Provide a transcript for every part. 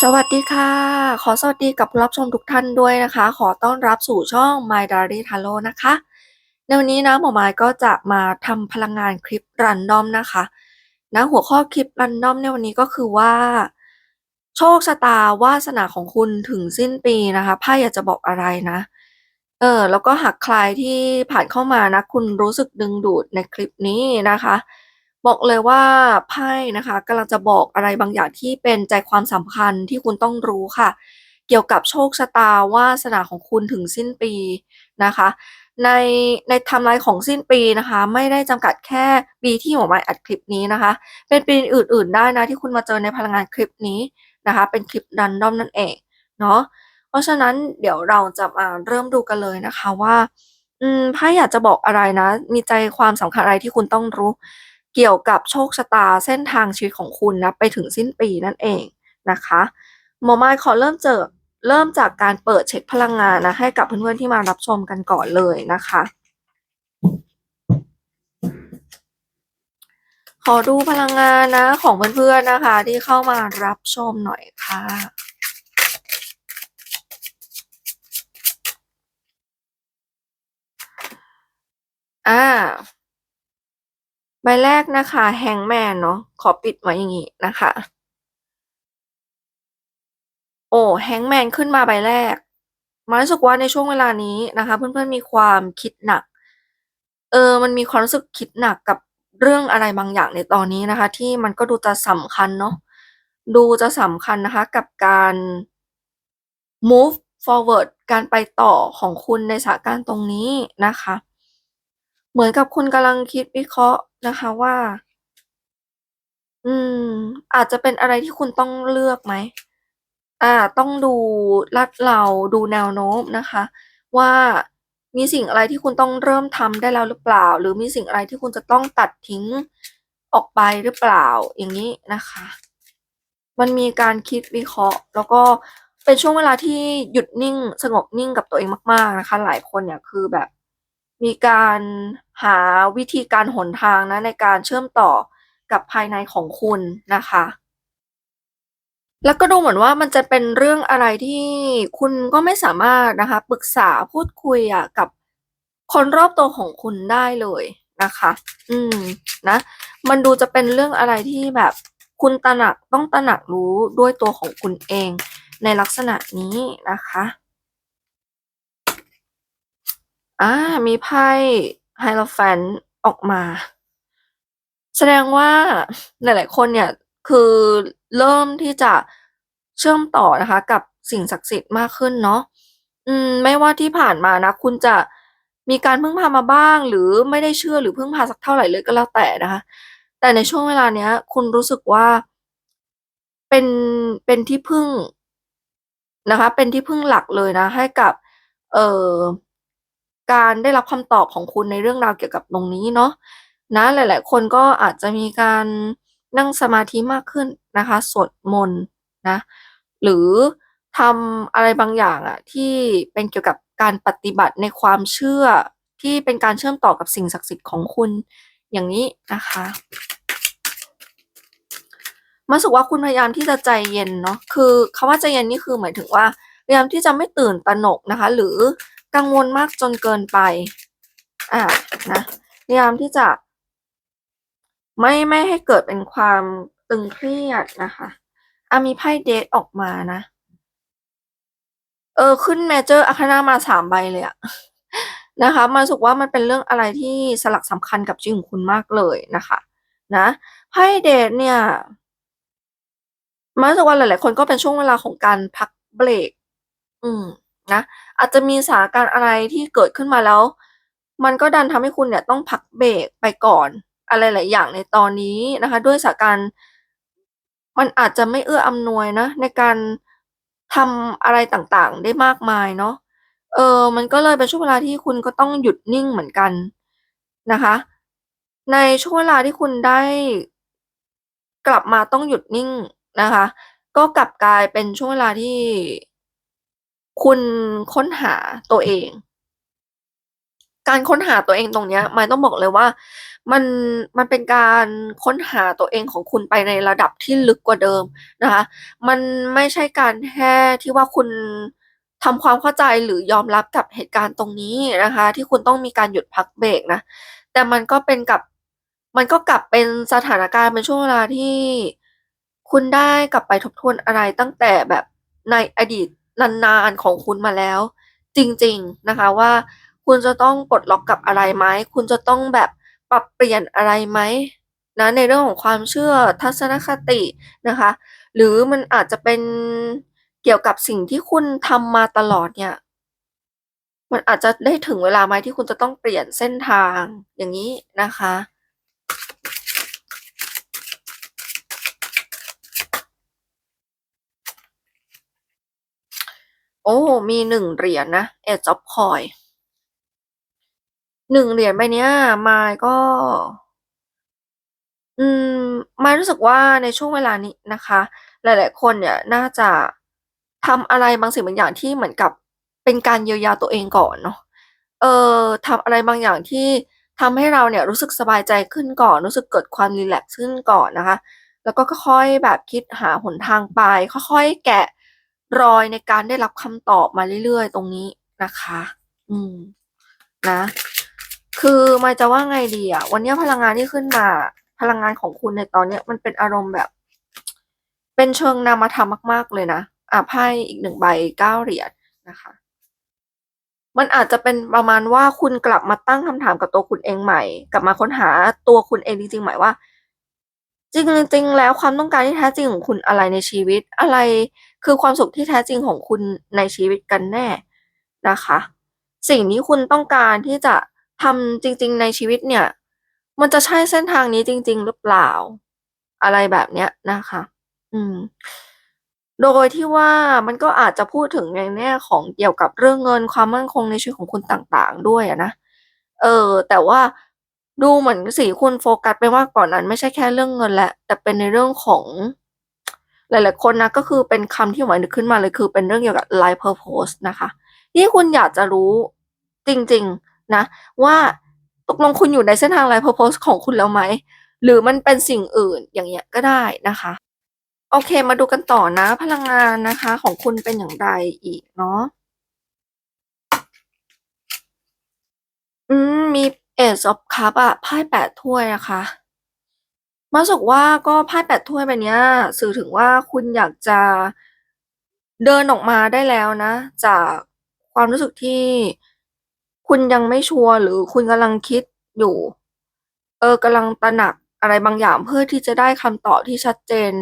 สวัสดีค่ะ ขอสวัสดีกับผู้รับชมทุกท่านด้วยนะคะ ขอต้อนรับสู่ช่อง My Diary Tarot นะคะ ในวันนี้นะหมอไม้ก็จะมาทำพลังงานคลิปรันดอมนะคะนะหัวข้อคลิปรันดอมในวันนี้ก็คือว่า โชคชะตาวาสนาของคุณถึงสิ้นปีนะคะไพ่อยากจะบอกอะไรนะ เออแล้วก็หากใครที่ผ่านเข้ามานะ คุณรู้สึกดึงดูดในคลิปนี้นะคะ บอกเลยว่าไพ่นะคะกำลังจะบอกอะไรบางอย่างที่เป็นใจความสำคัญที่คุณต้องรู้ค่ะ เกี่ยวกับโชคชะตาวาสนาของคุณถึงสิ้นปีนะคะ ในในไทม์ไลน์ของสิ้นปีนะคะ ไม่ได้จำกัดแค่ปีที่หมอไม้อัดคลิปนี้นะคะ เป็นปีอื่น ๆ ได้นะที่คุณมาเจอในพลังงานคลิปนี้นะคะ เป็นคลิปรันดอมนั่นเองเนาะเพราะฉะนั้นเดี๋ยวเราจะมาเริ่มดูกันเลยนะคะว่า อืมไพ่อยากจะบอกอะไรนะ มีใจความสำคัญอะไรที่คุณต้องรู้ เกี่ยวกับโชคชะตาเส้นทางชีวิตของคุณนะไปถึงสิ้นปีนั่นเองนะคะหมอไม้ขอเริ่มเจอเริ่มจากการเปิดเช็คพลังงานนะให้กับเพื่อนๆที่มารับชมกันก่อนเลยนะคะ ขอดูพลังงานนะของเพื่อนๆนะคะ ที่เข้ามารับชมหน่อยค่ะอ่า ใบแรกนะคะแฮงแมนเนาะขอปิดไว้อย่างนี้นะคะ โอ้แฮงแมนขึ้นมาใบแรกมารู้สึกว่าในช่วงเวลานี้นะคะ เพื่อนๆมีความคิดหนัก เออมันมีความรู้สึกคิดหนักกับเรื่องอะไรบางอย่างในตอนนี้นะคะ ที่มันก็ดูจะสำคัญเนาะดูจะสำคัญนะคะกับการ move forward การไปต่อของคุณในสถานการณ์ตรงนี้นะคะ เหมือนกับคุณกำลังคิดวิเคราะห์นะคะว่า อืม อาจจะเป็นอะไรที่คุณต้องเลือกไหม อ่า ต้องดูลัดเราดูแนวโน้มนะคะ ว่ามีสิ่งอะไรที่คุณต้องเริ่มทำได้แล้วหรือเปล่า หรือมีสิ่งอะไรที่คุณจะต้องตัดทิ้งออกไปหรือเปล่า อย่างนี้นะคะ มันมีการคิดวิเคราะห์ แล้วก็เป็นช่วงเวลาที่หยุดนิ่ง สงบนิ่งกับตัวเองมาก ๆนะคะ หลายคนเนี่ยคือแบบ มีการหาวิธีการหนทางนะในการเชื่อมต่อกับภายในของคุณนะคะ แล้วก็ดูเหมือนว่ามันจะเป็นเรื่องอะไรที่คุณก็ไม่สามารถนะคะปรึกษาพูดคุยอะกับคนรอบตัวของคุณได้เลยนะคะ อืม นะ มันดูจะเป็นเรื่องอะไรที่แบบคุณตระหนักต้องตระหนักรู้ด้วยตัวของคุณเองในลักษณะนี้นะคะ อ่ามีไพ่ไฮโลแฟนออกมา แสดงว่าหลาย ๆ คนเนี่ย คือเริ่มที่จะเชื่อมต่อนะคะ กับสิ่งศักดิ์สิทธิ์มากขึ้นเนาะอืม ไม่ว่าที่ผ่านมานะ คุณจะมีการพึ่งพามาบ้าง หรือไม่ได้เชื่อหรือพึ่งพาสักเท่าไหร่เลยก็แล้วแต่นะคะ แต่ในช่วงเวลาเนี้ย คุณรู้สึกว่า เป็นเป็นที่พึ่งนะคะ เป็นที่พึ่งหลักเลยนะ ให้กับ เอ่อ การได้รับคำตอบของคุณในเรื่องราวเกี่ยวกับตรงนี้เนาะนะหลาย ๆ คนก็อาจจะมีการนั่งสมาธิมากขึ้นนะคะสวดมนต์นะหรือทำอะไรบางอย่างอะที่เป็นเกี่ยวกับการปฏิบัติในความเชื่อที่เป็นการเชื่อมต่อกับสิ่งศักดิ์สิทธิ์ของคุณอย่างนี้นะคะรู้สึกว่าคุณพยายามที่จะใจเย็นเนาะคือคำว่าใจเย็นนี่คือหมายถึงว่าพยายามที่จะไม่ตื่นตระหนกนะคะ หรือ กังวลมากจนเกินไป อ่านะพยายามที่จะ ไม่ไม่ให้เกิดเป็นความตึงเครียดนะคะอามีไพ่ Death ออกมานะ เออ ขึ้น Major Arcana มา3ใบเลยอะนะคะมันสึกว่ามันเป็นเรื่องอะไรที่สลักสำคัญกับชีวิตของคุณมากเลยนะคะ นะไพ่ Death เนี่ยมันสึกว่าหลาย ๆ คนก็เป็นช่วงเวลาของการพักเบรก อืม นะ อาจจะมีสถานการณ์อะไรที่เกิดขึ้นมาแล้ว มันก็ดันทำให้คุณเนี่ยต้องพักเบรกไปก่อน อะไรหลายอย่างในตอนนี้นะคะ ด้วยสถานการณ์มันอาจจะไม่เอื้ออำนวยนะ ในการทำอะไรต่างๆ ได้มากมายเนาะเออมันก็เลยเป็นช่วงเวลาที่คุณก็ต้องหยุดนิ่งเหมือนกันนะคะ ในช่วงเวลาที่คุณได้กลับมาต้องหยุดนิ่งนะคะ ก็กลับกลายเป็นช่วงเวลาที่ คุณค้นหาตัวเอง การค้นหาตัวเองตรงเนี้ยมายต้องบอกเลยว่า มันมันเป็นการค้นหาตัวเองของคุณไปในระดับที่ลึกกว่าเดิมนะคะ มันไม่ใช่การแค่ที่ว่าคุณทำความเข้าใจหรือยอมรับกับเหตุการณ์ตรงนี้นะคะ ที่คุณต้องมีการหยุดพักเบรกนะ แต่มันก็เป็นกับมันก็กลับเป็นสถานการณ์เป็นช่วงเวลาที่คุณได้กลับไปทบทวนอะไรตั้งแต่แบบในอดีต นานๆของคุณมาแล้ว จริงๆนะคะว่าคุณจะต้องปลดล็อกกับอะไรไหมคุณจะต้องแบบปรับเปลี่ยนอะไรไหมนะในเรื่องของความเชื่อทัศนคตินะคะ หรือมันอาจจะเป็นเกี่ยวกับสิ่งที่คุณทำมาตลอดเนี่ยมันอาจจะได้ถึงเวลาไหมที่คุณจะต้องเปลี่ยนเส้นทางอย่างงี้นะคะ โอ้ มี1เหรียญนะ Ace of Coin 1เหรียญใบเนี้ยมายก็ อืมมายรู้สึกว่าในช่วงเวลานี้นะคะ หลาย ๆ คนเนี่ยน่าจะทำอะไรบางสิ่งบางอย่างที่เหมือนกับเป็นการเยียวยาตัวเองก่อนเนาะเอ่อทำอะไรบางอย่างที่ทำให้เราเนี่ยรู้สึกสบายใจขึ้นก่อน รู้สึกเกิดความรีแลกซ์ขึ้นก่อนนะคะ แล้วก็ค่อยๆแบบคิดหาหนทางไป ค่อยๆแกะ รอยในการได้รับคำตอบมาเรื่อยๆ ตรงนี้นะคะ อืม นะ คือมาจะว่าไงดีอะวันนี้พลังงานที่ขึ้นมา พลังงานของคุณในตอนเนี้ยมันเป็นอารมณ์แบบ เป็นเชิงนามธรรมมาก ๆ เลยนะ อ่าไพ่อีก1ใบ9เหรียญนะคะ มันอาจจะเป็นประมาณว่าคุณกลับมาตั้งคำถามกับตัวคุณเองใหม่ กลับมาค้นหาตัวคุณเองจริงๆหม่ว่า จริงๆแล้วความต้องการที่แท้จริงของคุณอะไรในชีวิตอะไร คือความสุขที่แท้จริงของคุณในชีวิตกันแน่นะคะ สิ่งที่คุณต้องการที่จะทำจริง ๆ ในชีวิตเนี่ย มันจะใช่เส้นทางนี้จริง ๆ หรือเปล่า อะไรแบบเนี้ยนะคะ อืม โดยที่ว่ามันก็อาจจะพูดถึงในแง่ของเกี่ยวกับเรื่องเงินความมั่นคงในชีวิตของคุณต่างๆ ด้วยนะ เออ แต่ว่าดูเหมือนสีคุณโฟกัสไปมากกว่านนั้น ไม่ใช่แค่เรื่องเงินแหล้วแต่เป็นในเรื่องของ หลายๆคนนะก็คือเป็นคำที่หมายนึกขึ้นมาเลยคือเป็นเรื่องเกี่ยวกับ Life Purpose นะคะที่คุณอยากจะรู้จริงๆนะว่าตกลงคุณอยู่ในเส้นทาง Life Purpose ของคุณแล้วไหม หรือมันเป็นสิ่งอื่นอย่างเงี้ยก็ได้นะคะ โอเคมาดูกันต่อนะ พลังงานนะคะของคุณเป็นอย่างไรอีกเนาะอืมมี Ace of Cup อะไพ่8ถ้วยนะคะ รู้สึกว่าก็ไพ่8ถ้วยใบเนี้ย สื่อถึงว่าคุณอยากจะเดินออกมาได้แล้วนะ จากความรู้สึกที่คุณยังไม่ชัวร์หรือคุณกำลังคิดอยู่ เออกำลังตระหนักอะไรบางอย่างเพื่อที่จะได้คำตอบที่ชัดเจน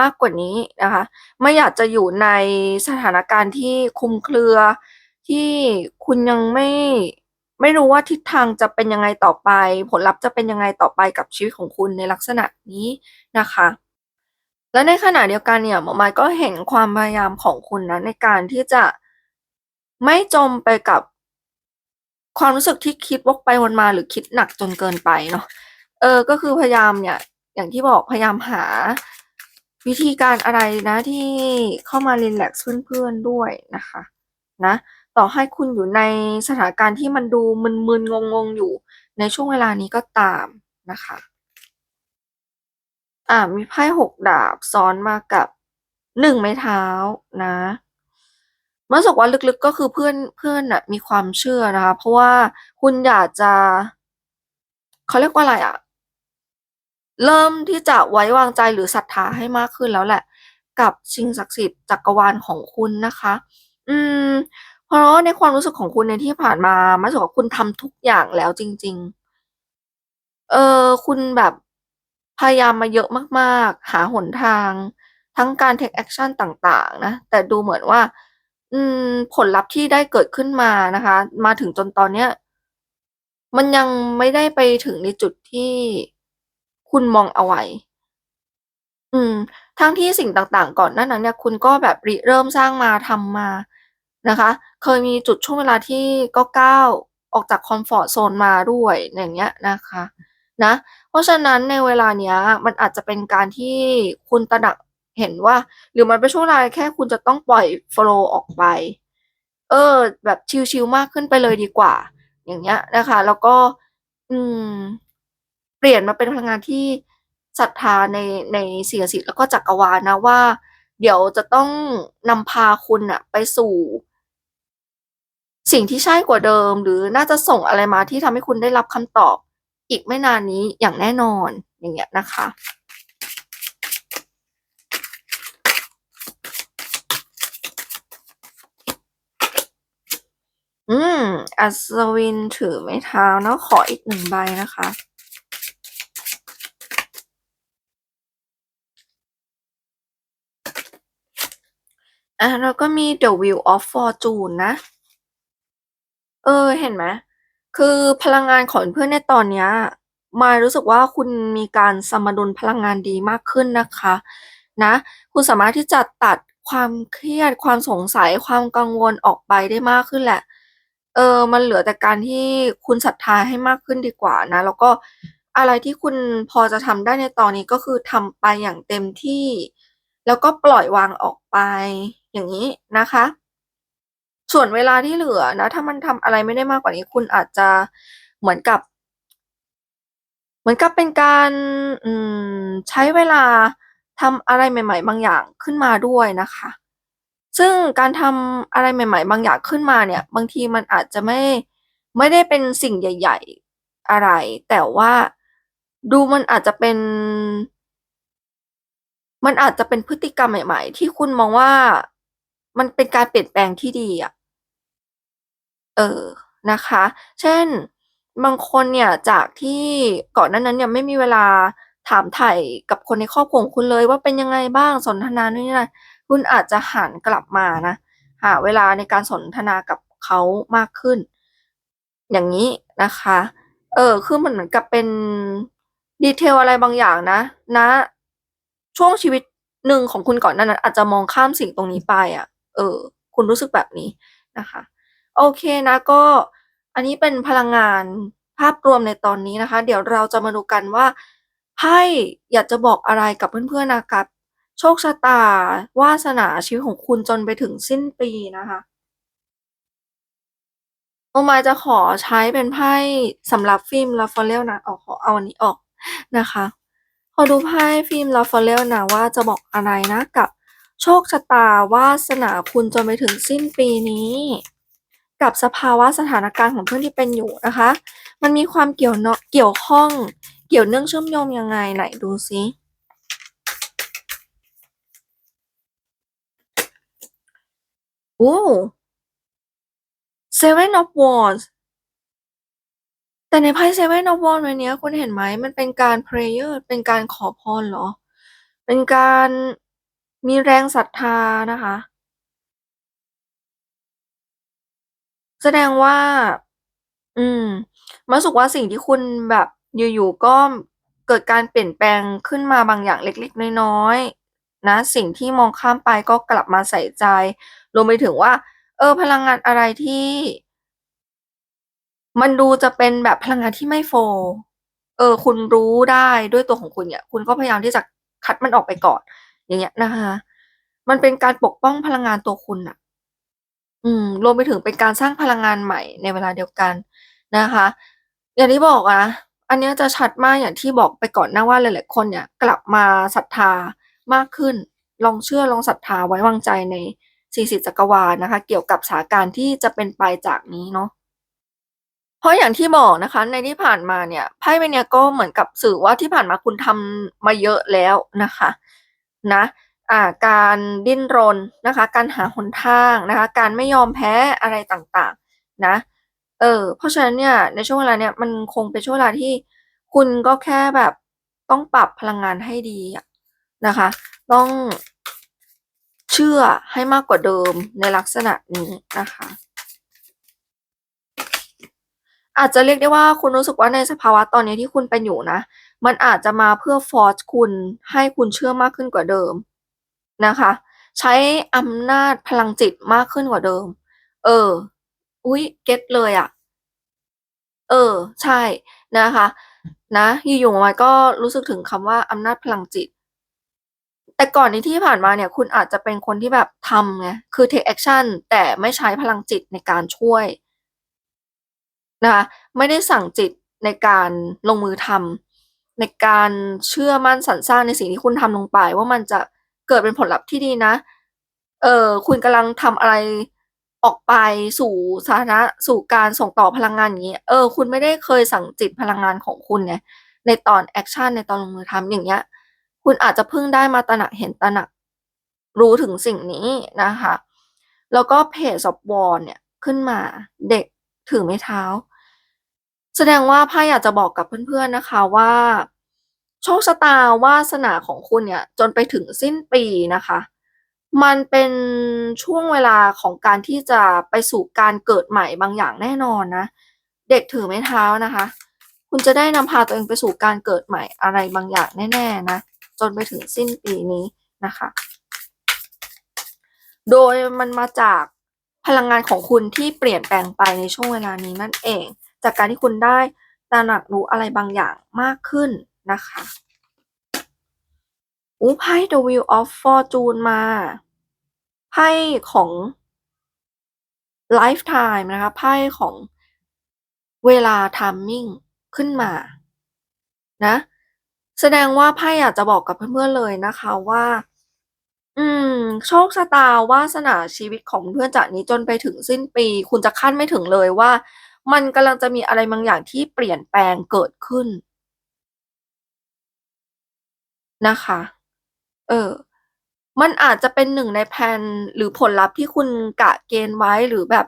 มากกว่านี้นะคะ ไม่อยากจะอยู่ในสถานการณ์ที่คุมเครือที่คุณยังไม่ ไม่รู้ว่าทิศทางจะเป็นยังไงต่อไป ผลลัพธ์จะเป็นยังไงต่อไปกับชีวิตของคุณในลักษณะนี้นะคะ และในขณะเดียวกันเนี่ยหมอไมายก็เห็นความพยายามของคุณนะในการที่จะไม่จมไปกับความรู้สึกที่คิดวกไปวนมาหรือคิดหนักจนเกินไปเนาะเออก็คือพยายามเนี่ย อย่างที่บอกพยายามหาวิธีการอะไรนะที่เข้ามารีแลกซ์เพื่อนๆด้วยนะคะ นะ ต่อให้คุณอยู่ในสถานการณ์ที่มันดูมึนๆงงๆอยู่ ในช่วงเวลานี้ก็ตามนะคะ อ่ามีไพ่6ดาบซ้อนมากับ1ไม้เท้านะรู้สึกว่าลึกๆก็คือเพื่อนเพื่อนน่ะมีความเชื่อนะคะ เพราะว่าคุณอยากจะเขาเรียกว่าอะไรอะเริ่มที่จะไว้วางใจหรือศรัทธาให้มากขึ้นแล้วแหละ กับสิ่งศักดิ์สิทธิ์จักรวาลของคุณนะคะ อืม เพราะในความรู้สึกของคุณในที่ผ่านมามันรู้สึกว่าคุณทำทุกอย่างแล้วจริง ๆ เออ คุณแบบพยายามมาเยอะมาก ๆ หาหนทาง ทั้งการเทกแอกชันต่าง ๆ นะ แต่ดูเหมือนว่า อืม ผลลัพธ์ที่ได้เกิดขึ้นมานะคะ มาถึงจนตอนเนี้ย มันยังไม่ได้ไปถึงในจุดที่คุณมองเอาไว้ อืม ทั้งที่สิ่งต่าง ๆ ก่อนหน้านั้นเนี่ย คุณก็แบบริเริ่มสร้างมา ทำมา นะคะ เคยมีจุดช่วงเวลาที่ก็ก้าวออกจากคอมฟอร์ตโซนมาด้วยอย่างเงี้ยนะคะนะ เพราะฉะนั้นในเวลาเนี้ยมันอาจจะเป็นการที่คุณตระหนักเห็นว่า หรือมันเป็นช่วงเวลาแค่คุณจะต้องปล่อยโฟลว์ออกไป เออ แบบชิลๆมากขึ้นไปเลยดีกว่า อย่างเงี้ยนะคะ แล้วก็ อืม เปลี่ยนมาเป็นพลังงานที่ศรัทธาในในสิ่งศักดิ์สิทธิ์แล้วก็จักรวาลนะว่า เดี๋ยวจะต้องนำพาคุณน่ะไปสู่ สิ่งที่ใช่กว่าเดิม หรือน่าจะส่งอะไรมาที่ทำให้คุณได้รับคำตอบ อีกไม่นานนี้อย่างแน่นอนอย่างเงี้ยนะคะ อืม อัศวินถือไม้เท้าเนาะขออีก1ใบนะคะอาแล้วก็มี The Wheel of Fortune นะ เออ เห็นไหม คือพลังงานของเพื่อนในตอนเนี้ย มายรู้สึกว่า คุณมีการสมดุลพลังงานดีมากขึ้นนะคะ นะ คุณสามารถที่จะตัดความเครียด ความสงสัย ความกังวลออกไปได้มากขึ้นแหละ เออ มันเหลือแต่การที่คุณศรัทธาให้มากขึ้นดีกว่านะ แล้วก็อะไรที่คุณพอจะทำได้ในตอนนี้ ก็คือทำไปอย่างเต็มที่ แล้วก็ปล่อยวางออกไป อย่างงี้นะคะ ส่วนเวลาที่เหลือนะถ้ามันทำอะไรไม่ได้มากกว่านี้ คุณอาจจะเหมือนกับ เหมือนกับเป็นการอืมใช้เวลาทำอะไรใหม่ ๆ บางอย่างขึ้นมาด้วยนะคะ ซึ่งการทำอะไรใหม่ ๆ บางอย่างขึ้นมาเนี่ย บางทีมันอาจจะไม่ไม่ได้เป็นสิ่งใหญ่ ๆอะไร แต่ว่าดูมันอาจจะเป็น มันอาจจะเป็นพฤติกรรมใหม่ ๆ ที่คุณมองว่ามันเป็นการเปลี่ยนแปลงที่ดีอะ เออนะคะ เช่นบางคนเนี่ยจากที่ก่อนหน้านั้นเนี่ยไม่มีเวลาถามไถ่กับคนในครอบครัวของคุณเลย ว่าเป็นยังไงบ้างสนทนานู่นนี่นั่นคุณอาจจะหันกลับมานะหาเวลาในการสนทนากับเขามากขึ้น อย่างงี้นะคะ เออคือมันเหมือนกับเป็น detail อะไรบางอย่างนะณช่วงชีวิตหนึ่งของคุณก่อนหน้านั้น อาจจะมองข้ามสิ่งตรงนี้ไปอะ เออ คุณรู้สึกแบบนี้นะคะ โอเคนะก็อันนี้เป็นพลังงานภาพรวมในตอนนี้นะคะ เดี๋ยวเราจะมาดูกันว่าไพ่อยากจะบอกอะไรกับเพื่อนๆนะกับ โชคชะตาวาสนาชีวิตของคุณจนไปถึงสิ้นปีนะคะโอมายจะขอใช้เป็นไพ่สำหรับฟิล์ม Raphael นะอ๋อขอเอาอันนี้ออกนะคะ ขอดูไพ่ฟิล์ม Raphael นะว่าจะบอกอะไรนะกับ โชคชะตาวาสนาคุณจนไปถึงสิ้นปีนี้ กับสภาวะสถานการณ์ของเพื่อนที่เป็นอยู่นะคะ มันมีความเกี่ยวเนาะเกี่ยวข้องเกี่ยวเนื่องเชื่อมโยงยังไงไหนดูซิโอ้ Seven of Wands แต่ในไพ่ Seven of Wands ใบนี้คุณเห็นไหม มันเป็นการ prayer เป็นการขอพรเหรอ?เป็นการมีแรงศรัทธานะคะ แสดงว่า อืมมายรู้สึกว่า สิ่งที่คุณแบบอยู่ ๆ ก็เกิดการเปลี่ยนแปลงขึ้นมาบางอย่างเล็ก ๆ น้อย ๆ นะ สิ่งที่มองข้ามไปก็กลับมาใส่ใจ รวมไปถึงว่า เออ พลังงานอะไรที่ มันดูจะเป็นแบบพลังงานที่ไม่โฟลว์ เออ คุณรู้ได้ด้วยตัวของคุณเนี่ย คุณก็พยายามที่จะคัดมันออกไปก่อน อย่างเงี้ยนะคะ มันเป็นการปกป้องพลังงานตัวคุณน่ะ อืมรวมไปถึงเป็นการสร้างพลังงานใหม่ในเวลาเดียวกันนะคะ อย่างที่บอกอะอันเนี้ยจะชัดมากอย่างที่บอกไปก่อนหน้าว่าหลายๆคนเนี่ย กลับมาศรัทธามากขึ้น ลองเชื่อลองศรัทธาไว้วางใจในสิ่สิทธิ์จักรวาลนะคะ เกี่ยวกับสถานการณ์ที่จะเป็นไปจากนี้เนาะเพราะอย่างที่บอกนะคะ ในที่ผ่านมาเนี่ยไพ่ใบเนี้ยก็เหมือนกับสื่อว่าที่ผ่านมาคุณทำมาเยอะแล้วนะคะ นะ การดิ้นรนนะคะ การหาหนทางนะคะ การไม่ยอมแพ้อะไรต่างๆนะ เออ เพราะฉะนั้นเนี่ยในช่วงเวลาเนี้ยมันคงเป็นช่วงเวลาที่คุณก็แค่แบบต้องปรับพลังงานให้ดีนะคะ ต้องเชื่อให้มากกว่าเดิมในลักษณะนี้นะคะ อาจจะเรียกได้ว่าคุณรู้สึกว่าในสภาวะตอนนี้ที่คุณเป็นอยู่นะ มันอาจจะมาเพื่อฟอร์ซคุณให้คุณเชื่อมากขึ้นกว่าเดิม นะคะ ใช้อำนาจพลังจิตมากขึ้นกว่าเดิม เออ อุ๊ย เก็ตเลยอะเออ ใช่นะคะ นะอยู่ๆมาก็รู้สึกถึงคำว่าอำนาจพลังจิต แต่ก่อนในที่ผ่านมาเนี่ย คุณอาจจะเป็นคนที่แบบทำไง คือเทกแอกชันแต่ไม่ใช้พลังจิตในการช่วยนะคะ ไม่ได้สั่งจิตในการลงมือทำในการเชื่อมั่นสรรสร้างในสิ่งที่คุณทำลงไปว่ามันจะ เกิดเป็นผลลัพธ์ที่ดีนะ เออคุณกำลังทำอะไรออกไปสู่สาธารณะสู่การส่งต่อพลังงานอย่างนี้ เออ คุณไม่ได้เคยสั่งจิตพลังงานของคุณไงในตอนแอคชั่นในตอนลงมือทำอย่างเงี้ย คุณอาจจะเพิ่งได้มาตระหนักเห็นตระหนักรู้ถึงสิ่งนี้นะคะ แล้วก็เพจซอฟวอลเนี่ยขึ้นมาเด็กถือไม้เท้า แสดงว่าไพ่อยากจะบอกกับเพื่อนๆนะคะว่า โชคชะตาวาสนาของคุณเนี่ย จนไปถึงสิ้นปีนะคะ มันเป็นช่วงเวลาของการที่จะไปสู่การเกิดใหม่บางอย่างแน่นอนนะ เด็กถือไม้เท้านะคะ คุณจะได้นำพาตัวเองไปสู่การเกิดใหม่อะไรบางอย่างแน่ๆนะ จนไปถึงสิ้นปีนี้นะคะ โดยมันมาจากพลังงานของคุณที่เปลี่ยนแปลงไปในช่วงเวลานี้นั่นเอง จากการที่คุณได้ตระหนักรู้อะไรบางอย่างมากขึ้น นะคะอู้ไพ่ The Wheel of Fortune มา ไพ่ของ Lifetime นะคะ ไพ่ของเวลา Timing ขึ้นมา นะ แสดงว่าไพ่อยากจะบอกกับเพื่อนๆเลยนะคะว่า อืม โชคชะตาวาสนาชีวิตของเพื่อนจากนี้จนไปถึงสิ้นปี คุณจะคาดไม่ถึงเลยว่า มันกำลังจะมีอะไรบางอย่างที่เปลี่ยนแปลงเกิดขึ้น นะคะ เออ มันอาจจะเป็นหนึ่งในแผนหรือผลลัพธ์ที่คุณกะเกณฑ์ไว้หรือแบบ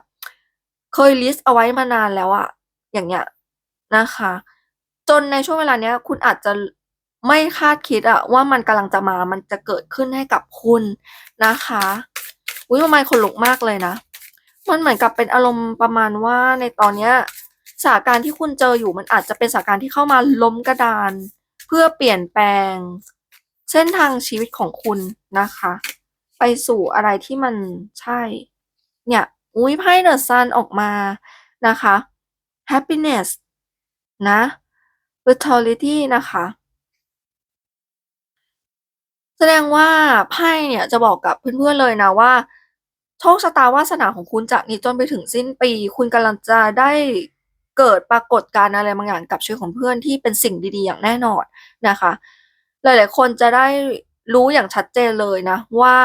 เคยลิสต์เอาไว้มานานแล้วอะอย่างเงี้ยนะคะ จนในช่วงเวลาเนี้ย คุณอาจจะไม่คาดคิดอะว่ามันกำลังจะมา มันจะเกิดขึ้นให้กับคุณนะคะอุ๊ยทำไมขนลุกมากเลยนะ มันเหมือนกับเป็นอารมณ์ประมาณว่าในตอนเนี้ยสถานการณ์ที่คุณเจออยู่มันอาจจะเป็นสถานการณ์ที่เข้ามาล้มกระดาน เพื่อเปลี่ยนแปลง เส้นทางชีวิตของคุณนะคะ ไปสู่อะไรที่มันใช่ เนี่ย อุ้ยไพ่เดอะซันออกมานะคะ happiness นะ vitality นะคะ แสดงว่าไพ่เนี่ยจะบอกกับเพื่อนๆเลยนะว่า โชคชะตาวาสนาของคุณจากนี้จนไปถึงสิ้นปี คุณกำลังจะได้เกิดปรากฏการณ์อะไรบางอย่างกับชีวิตของเพื่อนที่เป็นสิ่งดีๆ อย่างแน่นอนนะคะ หลายๆ คนจะได้รู้อย่างชัดเจนเลยนะ ว่า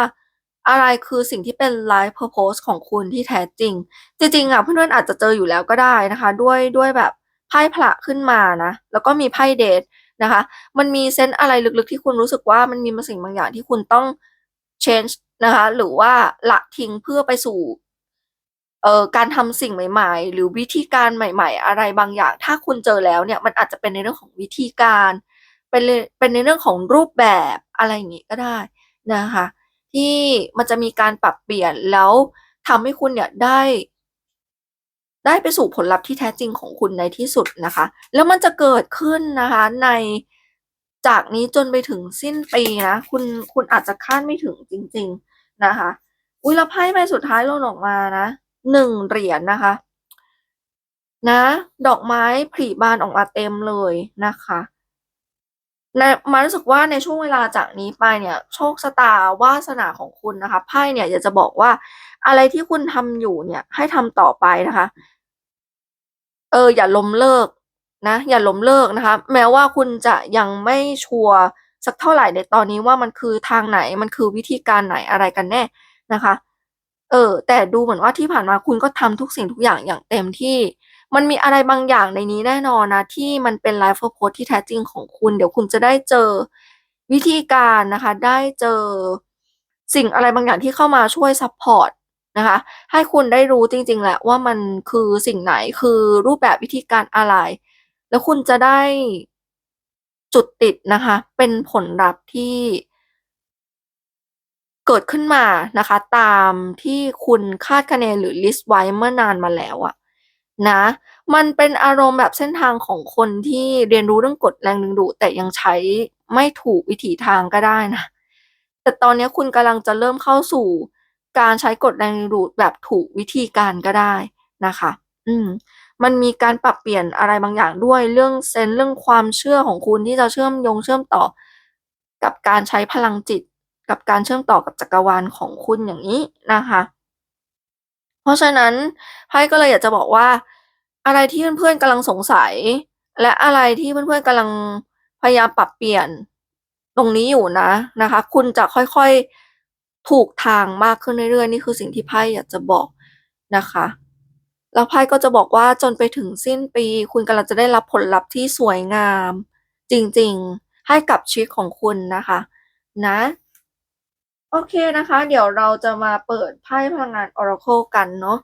อะไรคือสิ่งที่เป็น life purpose ของคุณที่แท้จริง จริงๆอะเพื่อนๆอาจจะเจออยู่แล้วก็ได้นะคะ ด้วยด้วยแบบไพ่พระขึ้นมานะ แล้วก็มีไพ่เดทนะคะ มันมีเซนส์อะไรลึกๆที่คุณรู้สึกว่ามันมีบางสิ่งบางอย่างที่คุณต้อง change นะคะ หรือว่าละทิ้งเพื่อไปสู่เอ่อการทำสิ่งใหม่ ๆ หรือวิธีการใหม่ ๆ อะไรบางอย่าง ถ้าคุณเจอแล้วเนี่ยมันอาจจะเป็นในเรื่องของวิธีการ เป็นเป็นในเรื่องของรูปแบบอะไรอย่างงี้ก็ได้นะคะ ที่มันจะมีการปรับเปลี่ยนแล้วทำให้คุณเนี่ยได้ ได้ไปสู่ผลลัพธ์ที่แท้จริงของคุณในที่สุดนะคะ แล้วมันจะเกิดขึ้นนะคะในจากนี้จนไปถึงสิ้นปีนะคุณคุณอาจจะคาดไม่ถึงจริง ๆนะคะ อุ้ยแล้วไพ่ใบสุดท้ายล่นออกมานะหนึ่งเหรียญนะคะ นะ ดอกไม้ผลิบานออกมาเต็มเลยนะคะ ในมารู้สึกว่าในช่วงเวลาจากนี้ไปเนี่ยโชคชะตาวาสนาของคุณนะคะไพ่เนี่ยอยากจะบอกว่าอะไรที่คุณทำอยู่เนี่ยให้ทำต่อไปนะคะ เออ อย่าล้มเลิกนะอย่าล้มเลิกนะคะ แม้ว่าคุณจะยังไม่ชัวร์สักเท่าไหร่ในตอนนี้ว่ามันคือทางไหนมันคือวิธีการไหนอะไรกันแน่นะคะ เออ แต่ดูเหมือนว่าที่ผ่านมาคุณก็ทำทุกสิ่งทุกอย่างอย่างเต็มที่ มันมีอะไรบางอย่างในนี้แน่นอนนะ ที่มันเป็น life purpose ที่แท้จริงของคุณ เดี๋ยวคุณจะได้เจอวิธีการนะคะ ได้เจอสิ่งอะไรบางอย่างที่เข้ามาช่วยซัพพอร์ตนะคะ ให้คุณได้รู้จริง ๆ แหละว่ามันคือสิ่งไหนคือรูปแบบวิธีการอะไร แล้วคุณจะได้จุดติดนะคะ เป็นผลลัพธ์ที่เกิดขึ้นมานะคะ ตามที่คุณคาดคะเนหรือลิสต์ไว้เมื่อนานมาแล้วอะ นะ มันเป็นอารมณ์แบบเส้นทางของคนที่เรียนรู้เรื่องกฎแรงดึงดูด แต่ยังใช้ไม่ถูกวิถีทางก็ได้นะ แต่ตอนนี้คุณกำลังจะเริ่มเข้าสู่การใช้กฎแรงดึงดูดแบบถูกวิธีการก็ได้นะคะ อืม มันมีการปรับเปลี่ยนอะไรบางอย่างด้วยเรื่องเซนเรื่องความเชื่อของคุณที่จะเชื่อมโยงเชื่อมต่อ กับการใช้พลังจิต กับการเชื่อมต่อกับจักรวาลของคุณอย่างนี้นะคะ เพราะฉะนั้นไพ่ก็เลยอยากจะบอกว่า อะไรที่เพื่อนๆกำลังสงสัย และอะไรที่เพื่อนๆกำลังพยายามปรับเปลี่ยน ตรงนี้อยู่นะนะคะ คุณจะค่อยๆถูกทางมากขึ้นเรื่อยๆนี่คือสิ่งที่ไพ่อยากจะบอกนะคะ แล้วไพ่ก็จะบอกว่าจนไปถึงสิ้นปี คุณกำลังจะได้รับผลลัพธ์ที่สวยงาม จริงๆ ให้กับชีวิตของคุณนะคะ นะ โอเคนะคะ เดี๋ยวเราจะมาเปิดไพ่พลังงาน Oracle กันเนาะ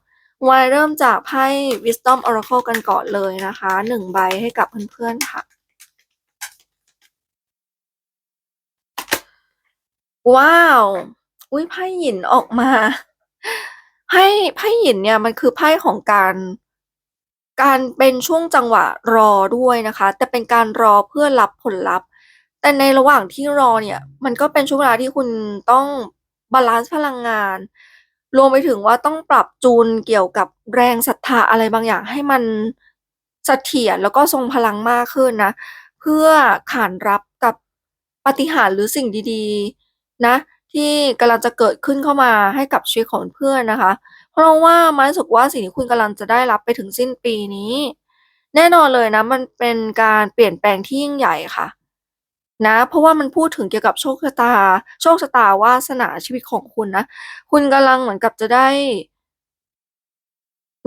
ไวเริ่มจากไพ่ Wisdom Oracle กันก่อนเลยนะคะหนึ่งใบให้กับเพื่อนๆค่ะ ว้าว อุ้ยไพ่หยินออกมาไพ่ไพ่หยินเนี่ยมันคือไพ่ของการการเป็นช่วงจังหวะรอด้วยนะคะ แต่เป็นการรอเพื่อรับผลลัพธ์ แต่ในระหว่างที่รอเนี่ย มันก็เป็นช่วงเวลาที่คุณต้องบาลานซ์พลังงาน รวมไปถึงว่าต้องปรับจูนเกี่ยวกับแรงศรัทธาอะไรบางอย่างให้มันเสถียรแล้วก็ทรงพลังมากขึ้นนะ เพื่อขานรับกับปฏิหารหรือสิ่งดีๆ นะ ที่กำลังจะเกิดขึ้นเข้ามาให้กับชีวิตของเพื่อนนะคะ เพราะว่าม้รู้สึกว่าสิ่งที่คุณกำลังจะได้รับไปถึงสิ้นปีนี้ แน่นอนเลยนะ มันเป็นการเปลี่ยนแปลงที่ยิ่งใหญ่ค่ะ นะเพราะว่ามันพูดถึงเกี่ยวกับโชคชะตา โชคชะตาวาสนาชีวิตของคุณนะคุณกำลังเหมือนกับจะได้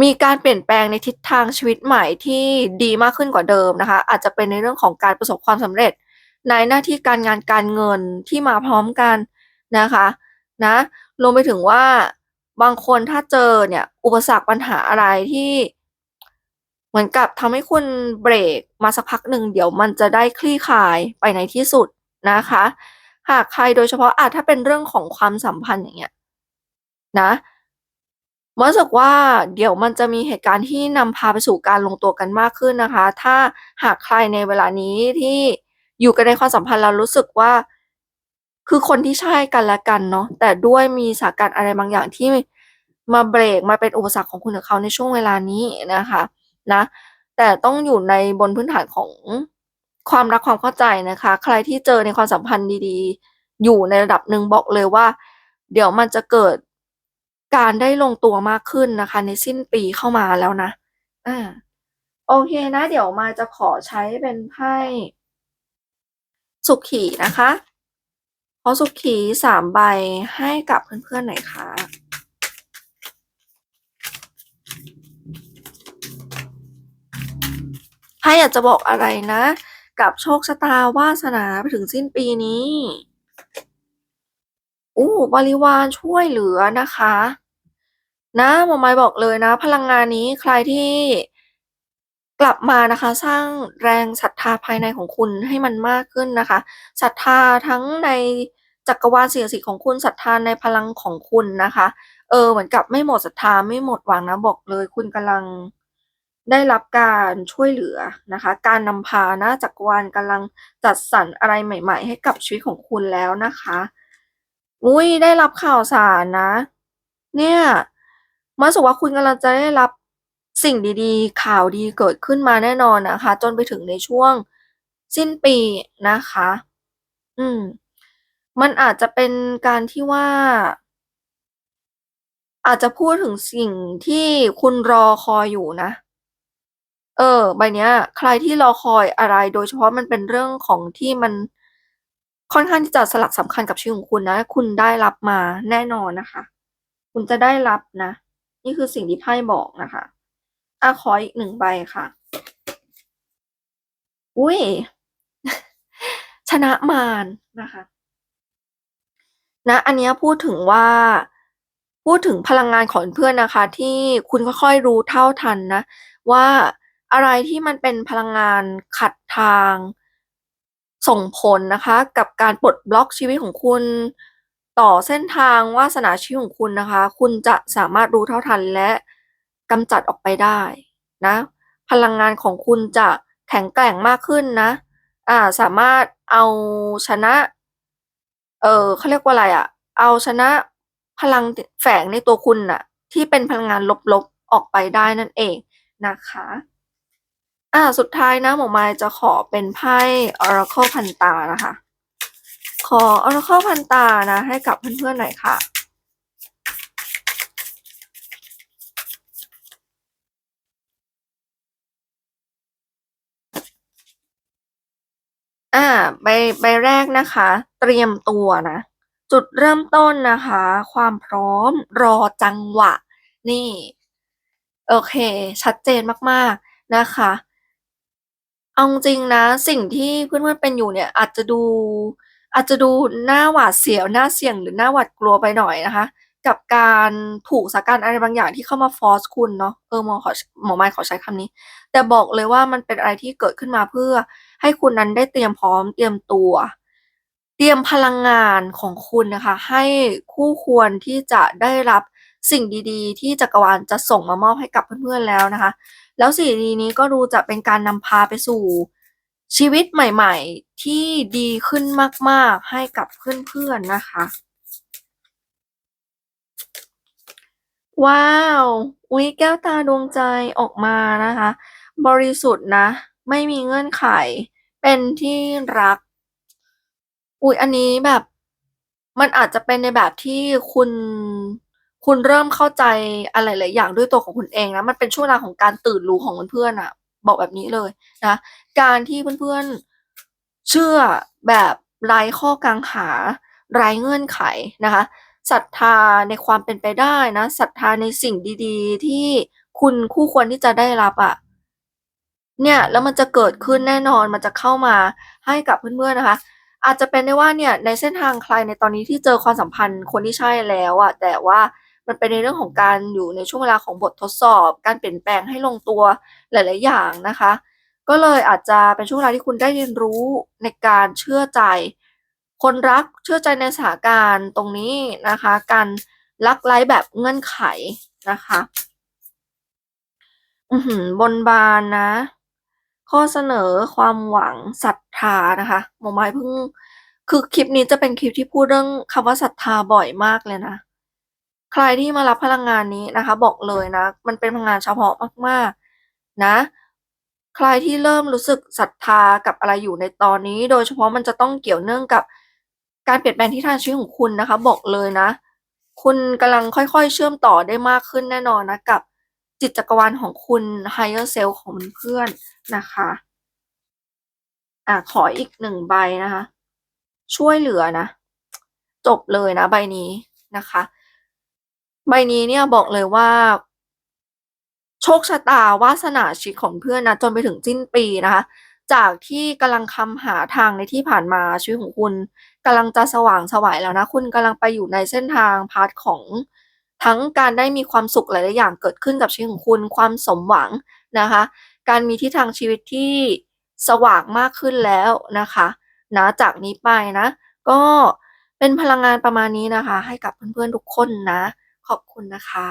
มีการเปลี่ยนแปลงในทิศทางชีวิตใหม่ที่ดีมากขึ้นกว่าเดิมนะคะ อาจจะเป็นในเรื่องของการประสบความสำเร็จ ในหน้าที่การงานการเงินที่มาพร้อมกันนะคะนะรวมไปถึงว่าบางคนถ้าเจอเนี่ยอุปสรรคปัญหาอะไรที่ เหมือนกับทำให้คุณเบรกมาสักพักหนึ่งเดี๋ยวมันจะได้คลี่คลายไปในที่สุดนะคะ หากใครโดยเฉพาะอาจถ้าเป็นเรื่องของความสัมพันธ์อย่างเงี้ยนะรู้สึกว่าเดี๋ยวมันจะมีเหตุการณ์ที่นำพาไปสู่การลงตัวกันมากขึ้นนะคะ ถ้าหากใครในเวลานี้ที่อยู่กันในความสัมพันธ์แล้วรู้สึกว่า คือคนที่ใช่กันและกันเนาะแต่ด้วยมีสาการอะไรบางอย่างที่มาเบรกมาเป็นอุปสรรคของคุณกับเขาในช่วงเวลานี้นะคะ นะ แต่ต้องอยู่ในบนพื้นฐานของความรักความเข้าใจนะคะ ใครที่เจอในความสัมพันธ์ดีๆ อยู่ในระดับหนึ่งบอกเลยว่า เดี๋ยวมันจะเกิดการได้ลงตัวมากขึ้นนะคะ ในสิ้นปีเข้ามาแล้วนะอ่าโอเคนะ เดี๋ยวมาจะขอใช้เป็นไพ่สุขีนะคะขอสุขีสามใบให้กับเพื่อนๆหน่อยค่ะ ไพ่อยากจะบอกอะไรนะ กับโชคชะตาวาสนาไปถึงสิ้นปีนี้อู้บริวารช่วยเหลือนะคะ นะหมอไม้บอกเลยนะ พลังงานนี้ใครที่กลับมานะคะ สร้างแรงศรัทธาภายในของคุณให้มันมากขึ้นนะคะศรัทธาทั้งในจักรวาลเสิ่งศักดิ์สิทธิ์ของคุณศรัทธาในพลังของคุณนะคะ เออเหมือนกับไม่หมดศรัทธาไม่หมดหวังนะบอกเลย คุณกำลัง ได้รับการช่วยเหลือนะคะ การนำพานะจักรวาลกำลังจัดสรรอะไรใหม่ ๆ ให้กับชีวิตของคุณแล้วนะคะ อุ้ยได้รับข่าวสารนะ เนี่ยมาสุว่าคุณกำลังจะได้รับสิ่งดีๆ ข่าวดีเกิดขึ้นมาแน่นอนนะคะ จนไปถึงในช่วงสิ้นปีนะคะ อืม มันอาจจะเป็นการที่ว่า อาจจะพูดถึงสิ่งที่คุณรอคอยอยู่นะ เออ ใบเนี้ย ใครที่รอคอยอะไร โดยเฉพาะมันเป็นเรื่องของที่มัน ค่อนข้างที่จะสลักสำคัญกับชีวิตของคุณนะ คุณได้รับมาแน่นอนนะคะ คุณจะได้รับนะ นี่คือสิ่งที่ไพ่บอกนะคะอะขออีกหนึ่งใบค่ะ อุ้ย ชนะมารนะคะ นะ อันนี้พูดถึงว่าพูดถึงพลังงานของเพื่อนนะคะ ที่คุณค่อยๆรู้เท่าทันนะ ว่า อะไรที่มันเป็นพลังงานขัดทางส่งผลนะคะ กับการปลดบล็อกชีวิตของคุณ ต่อเส้นทางวาสนาชีวิตของคุณนะคะ คุณจะสามารถรู้เท่าทันและกำจัดออกไปได้นะพลังงานของคุณจะแข็งแกร่งมากขึ้นนะอ่าสามารถเอาชนะ เออเขาเรียกว่าอะไรอะเอาชนะพลังแฝงในตัวคุณน่ะ ที่เป็นพลังงานลบๆออกไปได้นั่นเองนะคะ อ่าสุดท้ายนะหมอมายจะขอเป็นไพ่ Oracle พันตานะคะ ขอ Oracle พันตานะ ให้กับเพื่อนๆหน่อยค่ะอ่าใบใบแรกนะคะ เตรียมตัวนะ จุดเริ่มต้นนะคะ ความพร้อมรอจังหวะ นี่ โอเค ชัดเจนมากๆนะคะ เอาจริง ๆ นะ สิ่งที่เพื่อน ๆ เป็นอยู่เนี่ย อาจจะดู อาจจะดูน่าหวาดเสียว น่าเสี่ยง หรือน่าหวาดกลัวไปหน่อยนะคะ กับการถูกสถานการณ์อะไรบางอย่างที่เข้ามาฟอร์ซคุณเนาะ เออ หมอขอ ช หมอมายขอใช้คำนี้ แต่บอกเลยว่า มันเป็นอะไรที่เกิดขึ้นมาเพื่อให้คุณนั้นได้เตรียมพร้อม เตรียมตัว เตรียมพลังงานของคุณนะคะ ให้คู่ควรที่จะได้รับ สิ่งดีๆ ที่จักรวาลจะส่งมามอบให้กับเพื่อนๆแล้วนะคะ แล้วสิ่งดีนี้ก็ดูจะเป็นการนำพาไปสู่ชีวิตใหม่ๆ ที่ดีขึ้นมากๆให้กับเพื่อนๆนะคะ ว้าว อุ๊ยแก้วตาดวงใจออกมานะคะ บริสุทธิ์นะ ไม่มีเงื่อนไข เป็นที่รัก อุ๊ยอันนี้แบบ มันอาจจะเป็นในแบบที่คุณ คุณเริ่มเข้าใจอะไรหลายอย่างด้วยตัวของคุณเองนะมันเป็นช่วงเวลาของการตื่นรู้ของเพื่อนๆน่ะบอกแบบนี้เลยนะการที่เพื่อนๆเชื่อแบบไร้ข้อกังขาไร้เงื่อนไขนะคะศรัทธาในความเป็นไปได้นะศรัทธาในสิ่งดีๆ ที่คุณคู่ควรที่จะได้รับอะเนี่ยแล้วมันจะเกิดขึ้นแน่นอนมันจะเข้ามาให้กับเพื่อนๆนะคะ อาจจะเป็นได้ว่าเนี่ยในเส้นทางใครในตอนนี้ที่เจอความสัมพันธ์คนที่ใช่แล้วอะแต่ว่า มันเป็นในเรื่องของการอยู่ในช่วงเวลาของบททดสอบ การเปลี่ยนแปลงให้ลงตัวหลาย ๆ อย่างนะคะ ก็เลยอาจจะเป็นช่วงเวลาที่คุณได้เรียนรู้ในการเชื่อใจ คนรักเชื่อใจในสถานการณ์ตรงนี้นะคะ การรักไร้แบบเงื่อนไขนะคะอืบนบานนะ ข้อเสนอความหวังศรัทธานะคะหมอไมายเพิ่ง คือคลิปนี้จะเป็นคลิปที่พูดเรื่องคำว่าศรัทธาบ่อยมากเลยนะ ใครที่มารับพลังงานนี้นะคะ บอกเลยนะ มันเป็นพลังงานเฉพาะมากๆนะ ใครที่เริ่มรู้สึกศรัทธากับอะไรอยู่ในตอนนี้ โดยเฉพาะมันจะต้องเกี่ยวเนื่องกับการเปลี่ยนแปลงทิศทางชีวิตของคุณนะคะ บอกเลยนะ คุณกำลังค่อยๆ เชื่อมต่อได้มากขึ้นแน่นอนนะกับจิตจักรวาลของคุณ Higher Self ของเพื่อนนะคะอ่าขออีก1ใบนะคะ ช่วยเหลือนะ จบเลยนะใบนี้นะคะ ใบนี้เนี่ยบอกเลยว่า โชคชะตาวาสนาชีวิตของเพื่อนนะจนไปถึงสิ้นปีนะคะ จากที่กำลังคำหาทางในที่ผ่านมาชีวิตของคุณกำลังจะสว่างสวแล้วนะ คุณกำลังไปอยู่ในเส้นทางพาร์ตของทั้งการได้มีความสุขหลายๆอย่างเกิดขึ้นกับชีวิตของคุณความสมหวังนะคะ การมีทิศทางชีวิตที่สว่างมากขึ้นแล้วนะคะณจากนี้ไปนะ ก็เป็นพลังงานประมาณนี้นะคะ ให้กับเพื่อนๆทุกคนนะ ขอบคุณนะคะ